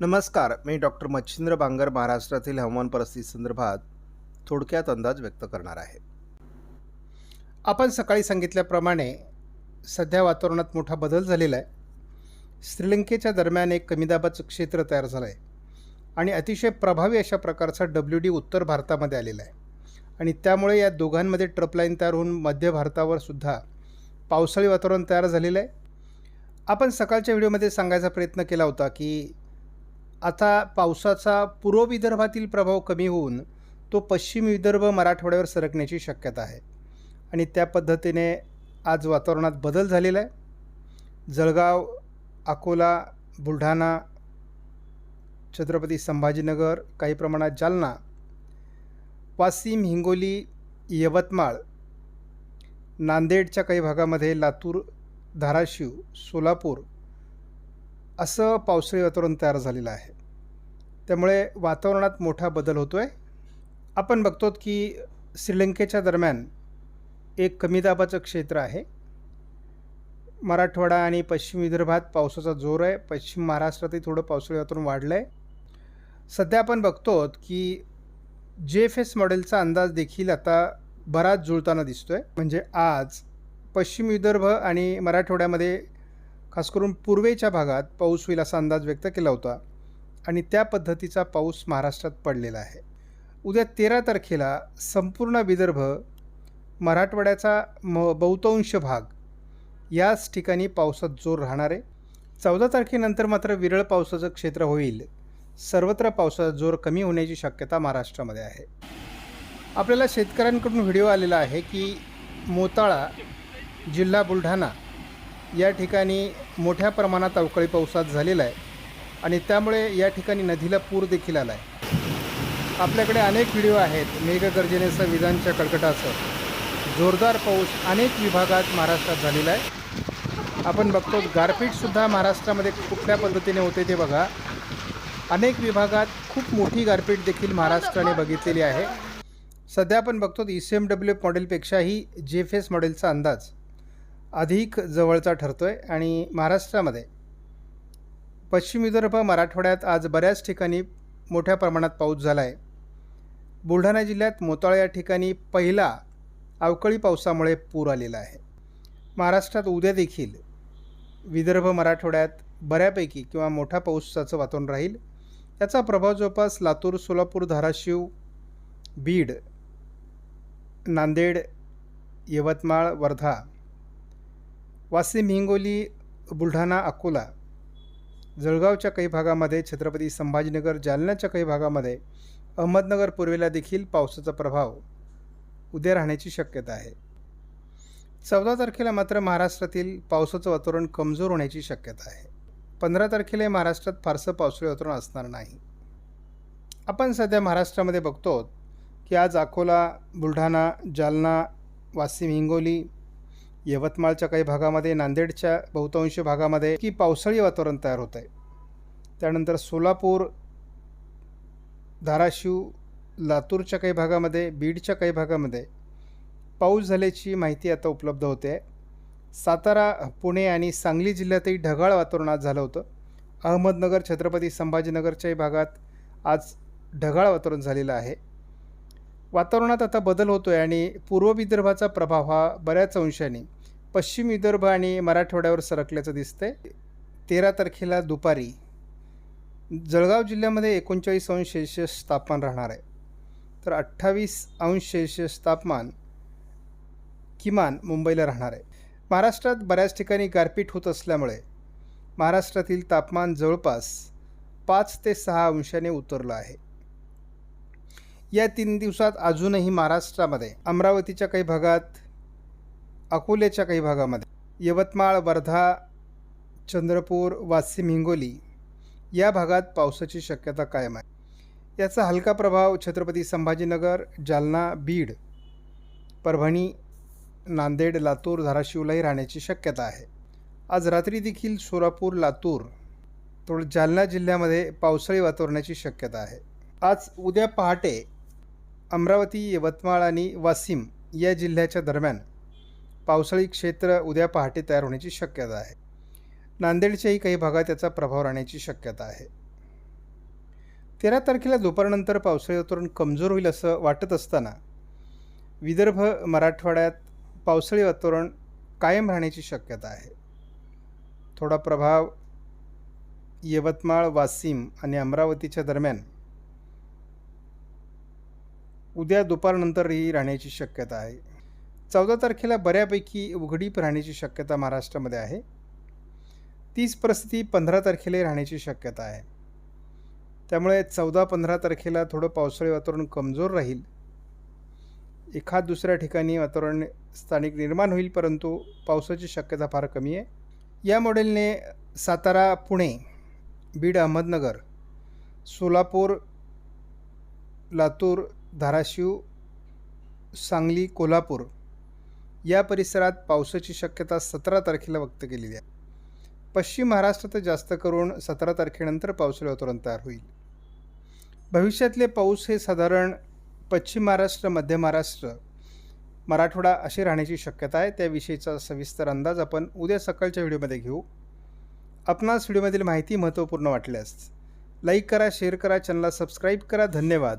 नमस्कार मी डॉक्टर मच्छिंद्र बांगर महाराष्ट्रातील हवामान परिस्थिती संदर्भात थोडक्यात अंदाज व्यक्त करणार आहे. आपण सकाळी सांगितल्याप्रमाणे सध्या वातावरणात मोठा बदल झालेला आहे. श्रीलंकेच्या दरम्यान एक कमी दाबाचं क्षेत्र तयार झालं आहे आणि अतिशय प्रभावी अशा प्रकारचा डब्ल्यू डी उत्तर भारतामध्ये आलेला आहे. आणि त्यामुळे या दोघांमध्ये ट्रपलाईन तयार होऊन मध्य भारतावर सुद्धा पावसाळी वातावरण तयार झालेलं आहे. आपण सकाळच्या व्हिडिओमध्ये सांगायचा प्रयत्न केला होता की आता पावसाचा पूर्व विदर्भातील प्रभाव कमी होऊन तो पश्चिम विदर्भ मराठवाड्यावर सरकण्याची शक्यता आहे. आणि त्या पद्धतीने आज वातावरणात बदल झालेला आहे. जळगाव अकोला बुलढाणा छत्रपती संभाजीनगर काही प्रमाणात जालना वाशिम हिंगोली यवतमाळ नांदेडच्या काही भागामध्ये लातूर धाराशिव सोलापूर असं पावसाळी वातावरण तयार झालेलं आहे. त्यामुळे वातावरणात मोठा बदल होतो आहे आपण बघतो की श्रीलंकेच्या दरम्यान एक कमी दाबाचं क्षेत्र आहे. मराठवाडा आणि पश्चिम विदर्भात पावसाचा जोर आहे. पश्चिम महाराष्ट्रातही थोडं पावसाळी वातावरण वाढलं आहे सध्या आपण बघतो की जे एफ एस मॉडेलचा अंदाज देखील आता बराच जुळताना दिसतो आहे म्हणजे आज पश्चिम विदर्भ आणि मराठवाड्यामध्ये खास करून पूर्वेच्या भागात पाऊस होईल असा अंदाज व्यक्त केला होता आणि त्या पद्धतीचा पाऊस महाराष्ट्रात पडलेला आहे. उद्या तेरा तारखेला संपूर्ण विदर्भ मराठवाड्याचा म बहुतांश भाग याच ठिकाणी पावसात जोर राहणार आहे. चौदा तारखेनंतर मात्र विरळ पावसाचं क्षेत्र होईल. सर्वत्र पावसाचा जोर कमी होण्याची शक्यता महाराष्ट्रामध्ये आहे. आपल्याला शेतकऱ्यांकडून व्हिडिओ आलेला आहे की मोताळा जिल्हा बुलढाणा या ठिकाणी मोठ्या प्रमाणात अवकाळी पावसात झालेला आहे आणि त्यामुळे या ठिकाणी नदीला पूर देखील आला आहे आपल्याकडे अनेक व्हिडिओ आहेत मेघगर्जनेसह विजांच्या कडकटासह जोरदार पाऊस अनेक विभागात महाराष्ट्रात झालेला आहे. आपण बघतो गारपीटसुद्धा महाराष्ट्रामध्ये कुठल्या पद्धतीने होते ते बघा. अनेक विभागात खूप मोठी गारपीट देखील महाराष्ट्राने बघितलेली आहे. सध्या आपण बघतो ई सी एम डब्ल्यू मॉडेलपेक्षाही जे एफ एस मॉडेलचा अंदाज. अधिक जवळचा ठरतो आहे आणि महाराष्ट्रामध्ये पश्चिम विदर्भ मराठवाड्यात आज बऱ्याच ठिकाणी मोठ्या प्रमाणात पाऊस झाला आहे बुलढाणा जिल्ह्यात मोताळा या ठिकाणी पहिला अवकाळी पावसामुळे पूर आलेला आहे. महाराष्ट्रात उद्या देखील विदर्भ मराठवाड्यात बऱ्यापैकी किंवा मोठा पाऊसाचं वातावरण राहील. त्याचा प्रभाव जवळपास लातूर सोलापूर धाराशिव बीड नांदेड यवतमाळ वर्धा वाशिम हिंगोली बुलढाणा अकोला जळगावच्या काही भागामध्ये छत्रपती संभाजीनगर जालन्याच्या काही भागामध्ये अहमदनगर पूर्वेला देखील पावसाचा प्रभाव उद्या राहण्याची शक्यता आहे. चौदा तारखेला मात्र महाराष्ट्रातील पावसाचं वातावरण कमजोर होण्याची शक्यता आहे. पंधरा तारखेला महाराष्ट्रात फारसं पावसाळी वातावरण असणार नाही. आपण सध्या महाराष्ट्रामध्ये बघतो की आज अकोला बुलढाणा जालना वाशिम हिंगोली यवतमाळच्या काही भागामध्ये नांदेडच्या बहुतांश भागामध्ये की पावसाळी वातावरण तयार होत आहे त्यानंतर सोलापूर धाराशिव लातूरच्या काही भागामध्ये बीडच्या काही भागामध्ये पाऊस झाल्याची माहिती आता उपलब्ध होते. सातारा पुणे आणि सांगली जिल्ह्यातही ढगाळ वातावरण आज झालं होतं. अहमदनगर छत्रपती संभाजीनगरच्याही भागात आज ढगाळ वातावरण झालेलं आहे. वातावरणात आता बदल होतो आहे आणि पूर्व विदर्भाचा प्रभाव हा बऱ्याच अंशाने पश्चिम विदर्भ आणि मराठवाड्यावर सरकल्याचं दिसतंय. तेरा तारखेला दुपारी जळगाव जिल्ह्यामध्ये एकोणचाळीस अंश सेल्शियस तापमान राहणार आहे. तर अठ्ठावीस अंश सेल्शियस तापमान किमान मुंबईला राहणार आहे. महाराष्ट्रात बऱ्याच ठिकाणी गारपीट होत असल्यामुळे महाराष्ट्रातील तापमान जवळपास पाच ते सहा अंशाने उतरलं आहे. या तीन दिवसात अजूनही महाराष्ट्रामध्ये अमरावतीच्या काही भागात अकोल्याच्या काही भागामध्ये यवतमाळ वर्धा चंद्रपूर वाशिम हिंगोली या भागात पावसाची शक्यता कायम आहे. याचा हलका प्रभाव छत्रपती संभाजीनगर जालना बीड परभणी नांदेड लातूर धाराशिवलाही राहण्याची शक्यता आहे. आज रात्री देखील सोलापूर लातूर थोडं जालना जिल्ह्यामध्ये पावसाळी वातावरणाची शक्यता आहे. आज उद्या पहाटे अमरावती यवतमाळ आणि वाशिम या जिल्ह्याच्या दरम्यान पावसाळी क्षेत्र उद्या पहाटे तयार होण्याची शक्यता आहे. नांदेडच्याही काही भागात त्याचा प्रभाव राहण्याची शक्यता आहे. तेरा तारखेला दुपारनंतर पावसाळी वातावरण कमजोर होईल असं वाटत असताना विदर्भ मराठवाड्यात पावसाळी वातावरण कायम राहण्याची शक्यता आहे. थोडा प्रभाव यवतमाळ वाशिम आणि अमरावतीच्या दरम्यान उद्या दुपारनंतरही राहण्याची शक्यता आहे. चौदा तारखेला बऱ्यापैकी उघडीप राहण्याची शक्यता महाराष्ट्रामध्ये आहे. तीच परिस्थिती पंधरा तारखेला राहण्याची शक्यता आहे. त्यामुळे चौदा पंधरा तारखेला थोडं पावसाळी वातावरण कमजोर राहील. एखाद दुसऱ्या ठिकाणी वातावरण स्थानिक निर्माण होईल परंतु पावसाची शक्यता फार कमी आहे. या मॉडेलने सातारा पुणे बीड अहमदनगर सोलापूर लातूर धाराशिव सांगली कोल्हापूर या परिसरात पावसाची शक्यता सतरा तारखेला व्यक्त केलेली आहे. पश्चिम महाराष्ट्रात जास्त करून सतरा तारखेनंतर पावसाळी वातावरण तयार होईल. भविष्यातले पाऊस हे साधारण पश्चिम महाराष्ट्र मध्य महाराष्ट्र मराठवाडा अशी राहण्याची शक्यता आहे. त्याविषयीचा सविस्तर अंदाज आपण उद्या सकाळच्या व्हिडिओमध्ये घेऊ. आपणास व्हिडिओमधील माहिती महत्त्वपूर्ण वाटल्यास लाईक करा शेअर करा चॅनलला सबस्क्राईब करा. धन्यवाद.